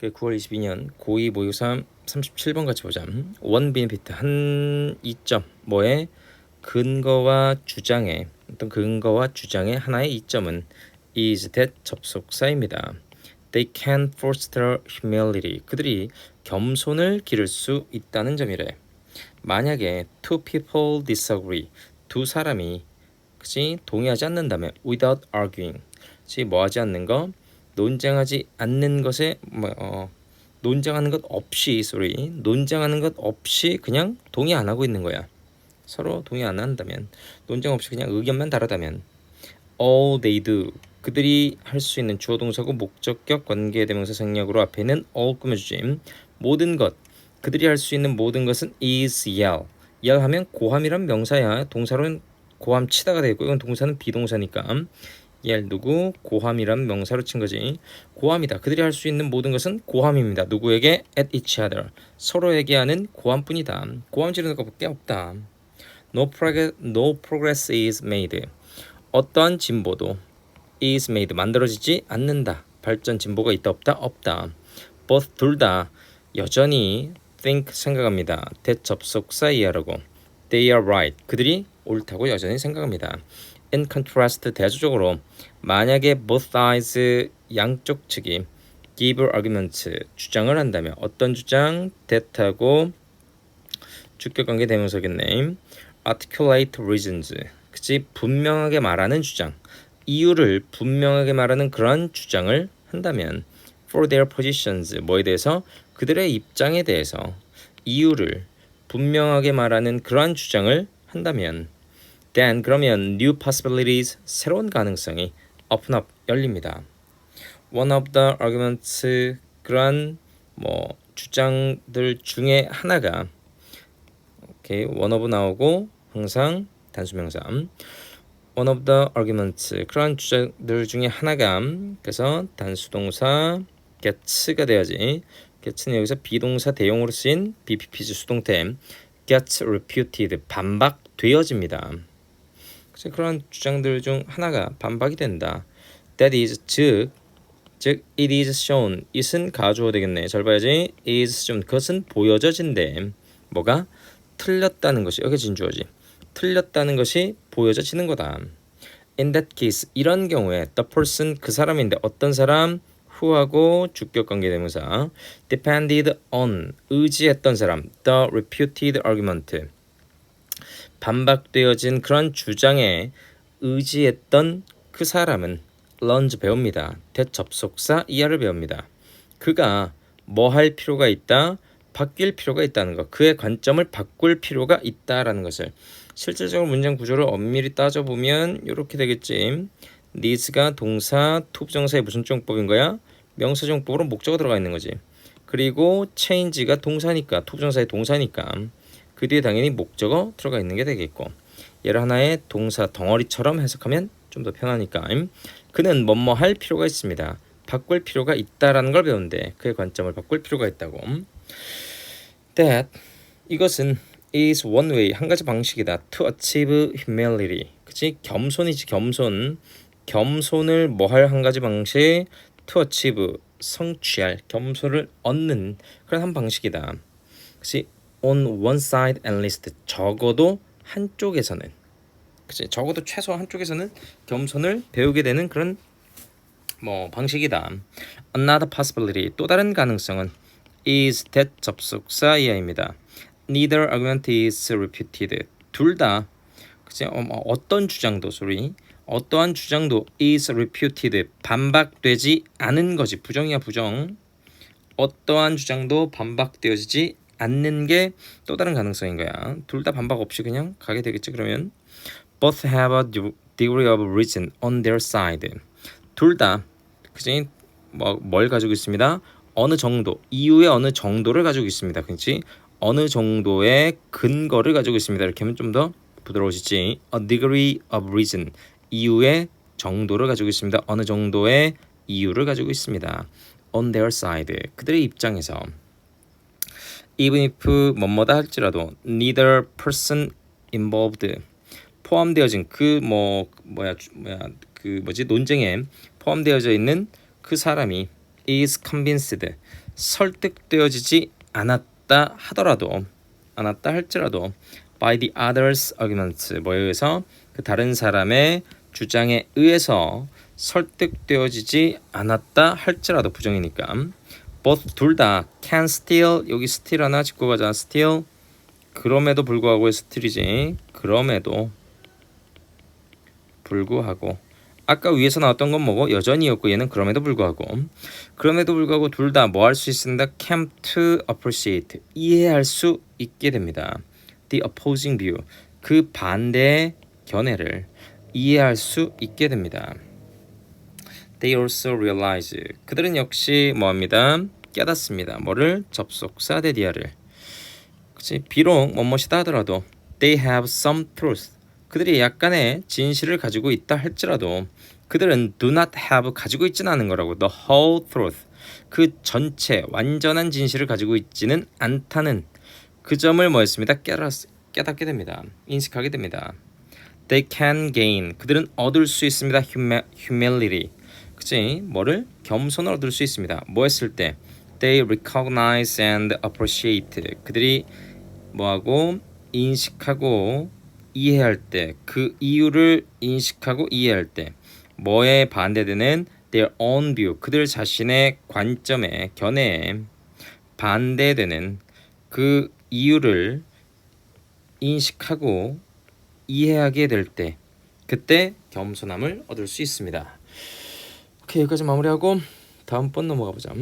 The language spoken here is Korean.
그 9월 22년 고2 모의고사 37번 같이 보자. 원 베네피트 한 이점 뭐에 근거와 주장의 어떤 근거와 주장의 하나의 이점은 is that 접속사입니다. They can foster humility. 그들이 겸손을 기를 수 있다는 점이래. 만약에 two people disagree. 두 사람이 그치 동의하지 않는다면 without arguing. 그치 뭐하지 않는 거 논쟁하지 않는 것에 뭐 어, 논쟁하는 것 없이 sorry 논쟁하는 것 없이 그냥 동의 안 하고 있는 거야. 서로 동의 안 한다면 논쟁 없이 그냥 의견만 다르다면. All they do. 그들이 할 수 있는 주어 동사고 목적격 관계 대명사 생략으로 앞에는 all 꾸며주지. 모든 것. 그들이 할 수 있는 모든 것은 is yell. yell 하면 고함이란 명사야. 동사로는 고함 치다가 되고 이건 동사는 비동사니까 yell 누구 고함이란 명사로 친 거지 고함이다 그들이 할 수 있는 모든 것은 고함입니다 누구에게 at each other 서로에게 하는 고함뿐이다 고함 지르는 것밖에 없다 No progress, no progress is made. 어떠한 진보도 is made 만들어지지 않는다. 발전 진보가 있다 없다 없다. Both 둘 다 여전히 think 생각합니다. that 접속사 이하라고. They are right. 그들이 옳다고 여전히 생각합니다. In contrast 대조적으로 만약에 both sides 양쪽 측이 give arguments 주장을 한다면 어떤 주장 that하고 주격 관계 대명사겠네. articulate reasons. 그치 분명하게 말하는 주장. 이유를 분명하게 말하는 그런 주장을 한다면 for their positions 뭐에 대해서 그들의 입장에 대해서 이유를 분명하게 말하는 그러한 주장을 한다면 then 그러면 new possibilities 새로운 가능성이 open up 열립니다. One of the arguments 그러한 뭐 주장들 중에 하나가 오케이 one of 나오고 항상 단수명사 one of the arguments 그런 주장들 중에 하나가 그래서 단수동사 gets가 돼야지 gets는 여기서 비동사 대용으로 쓰인 BPPG 수동태 gets reputed 반박되어집니다. 그런 주장들 중 하나가 반박이 된다. That is 즉, 즉 it is shown it은 가주어 되겠네. 잘 봐야지. is shown 그것은 보여져진대. 뭐가 틀렸다는 것이 여기 진주어지. 틀렸다는 것이 보여져지는 거다. In that case 이런 경우에 the person 그 사람인데 어떤 사람 who하고 주격 관계 대명사 depended on 의지했던 사람 the reputed argument 반박되어진 그런 주장에 의지했던 그 사람은 learns 배웁니다. 대접속사 이하를 배웁니다. 그가 뭐 할 필요가 있다? 바뀔 필요가 있다는 것. 그의 관점을 바꿀 필요가 있다라는 것을 실질적으로 문장 구조를 엄밀히 따져보면 이렇게 되겠지. needs가 동사, 투부정사의 무슨 정법인 거야? 명사 정법으로 목적어 들어가 있는 거지. 그리고 change가 동사니까 투부정사의 동사니까 그 뒤에 당연히 목적어 들어가 있는 게 되겠고 얘를 하나의 동사 덩어리처럼 해석하면 좀 더 편하니까 그는 뭐뭐 할 필요가 있습니다. 바꿀 필요가 있다라는 걸 배우는데 그의 관점을 바꿀 필요가 있다고. That 이것은 is one way 한 가지 방식이다. To achieve humility. 그치? 겸손이지 겸손. 겸손을 뭐 할 한 가지 방식. To achieve 성취할 겸손을 얻는 그런 한 방식이다. 그치? On one side at least 적어도 한쪽에서는 그치? 적어도 최소 한쪽에서는 겸손을 배우게 되는 그런 뭐 방식이다. Another possibility 또 다른 가능성은 is that 접속사 이하입니다. Neither argument is repeated. 둘 다 그치 어, 뭐 어떤 주장도 소리 어떠한 주장도 is repeated 반박되지 않은 것이 부정이야 부정. 어떠한 주장도 반박되어지지 않는 게 또 다른 가능성인 거야. 둘 다 반박 없이 그냥 가게 되겠지 그러면 both have a degree of reason on their side. 둘 다 그지 뭐뭘 가지고 있습니다. 어느 정도 이유의 어느 정도를 가지고 있습니다. 그렇지? 어느 정도의 근거를 가지고 있습니다. 이렇게 하면 좀 더 부드러워지지. A degree of reason 이유의 정도를 가지고 있습니다. 어느 정도의 이유를 가지고 있습니다. On their side 그들의 입장에서 even if 뭐뭐다 할지라도 neither person involved 포함되어진 그 뭐 뭐야 뭐야 그 뭐지? 논쟁에 포함되어져 있는 그 사람이 is convinced 설득되어지지 않았다 하더라도 않았다 할지라도 by the others argument 뭐에 의해서 그 다른 사람의 주장에 의해서 설득되어지지 않았다 할지라도 부정이니까 both 둘 다 can still 여기 still 하나 짚고 가자. Still 그럼에도 불구하고 still이지? 그럼에도 불구하고. 아까 위에서 나왔던 건 뭐고? 여전히였고 얘는 그럼에도 불구하고. 그럼에도 불구하고 둘 다 뭐 할 수 있습니다? Come to appreciate. 이해할 수 있게 됩니다. The opposing view. 그 반대의 견해를 이해할 수 있게 됩니다 they also realize 그들은 역시 뭐합니다? 깨닫습니다. 뭐를? 접속사 대디아를. 그치? 비록 뭐뭇이다 하더라도 they have some truth. 그들이 약간의 진실을 가지고 있다 할지라도 그들은 do not have 가지고 있지는 않은 거라고 the whole truth. 그 전체 완전한 진실을 가지고 있지는 않다는 그 점을 뭐했습니다? 깨닫, 깨닫게 됩니다. 인식하게 됩니다. They can gain. 그들은 얻을 수 있습니다. Humi- humility 그치 뭐를 겸손을 얻을 수 있습니다. 뭐 했을 때? They recognize and appreciate. 그들이 뭐하고 인식하고 이해할 때 그 이유를 인식하고 이해할 때 뭐에 반대되는 their own view 그들 자신의 관점에 견해에 반대되는 그 이유를 인식하고 이해하게 될 때 그때 겸손함을 얻을 수 있습니다. 오케이 여기까지 마무리하고 다음 번 넘어가 보자.